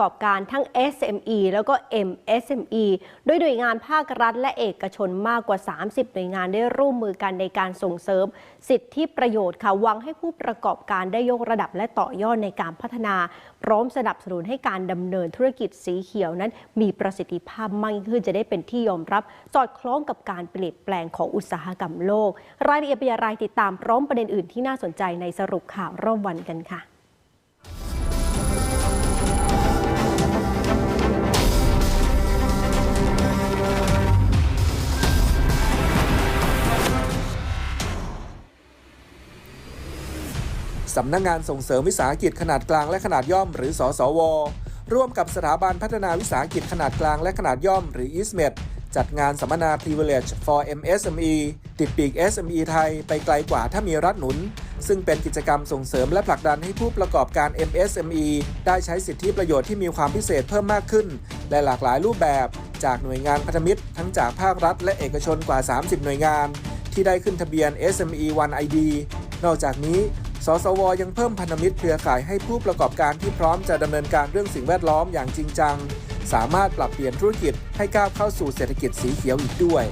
กอบการทั้ง SME แล้วก็ MSME โดยหน่วยงานภาครัฐและเอกชนมากกว่า 30 หน่วยงานได้ร่วมมือกันในการส่งเสริม สิทธิประโยชน์ค่ะหวังให้ผู้ประกอบการได้ยกระดับและต่อยอดในการพัฒนา พร้อมสนับสนุนให้การดำเนินธุรกิจสีเขียวนั้น มีประสิทธิภาพมากขึ้นจะได้เป็นที่ยอมรับ สอดคล้องกับการเปลี่ยนแปลงของอุตสาหกรรมโลก รายละเอียดเป็นอย่างไรติดตามพร้อมประเด็นอื่นที่น่าสนใจในสรุปข่าวรอบวันกันค่ะ สำนักงงานส่งเสริมวิสาหกิจขนาดกลางและขนาดย่อม หรือสสว ร่วมกับสถาบันพัฒนาวิสาหกิจขนาดกลางและขนาดย่อม หรือ ISMED จัดงานสัมมนา Privilege for MSME ติดปีก SME ไทยไปไกลกว่าถ้ามีรัฐหนุน ซึ่งเป็นกิจกรรมส่งเสริมและผลักดันให้ผู้ประกอบการ MSME ได้ใช้สิทธิประโยชน์ที่มีความพิเศษเพิ่มมากขึ้น และหลากหลายรูปแบบ จากหน่วยงานพันธมิตร ทั้งจากภาครัฐและเอกชนกว่า 30 หน่วยงาน ที่ได้ขึ้นทะเบียน SME One ID นอกจากนี้ สสวยังเพิ่มพันธมิตรเครือข่ายให้ผู้ประกอบการที่พร้อมจะดำเนินการเรื่องสิ่งแวดล้อมอย่างจริงจัง สามารถปรับเปลี่ยนธุรกิจให้ก้าวเข้าสู่เศรษฐกิจสีเขียวอีกด้วย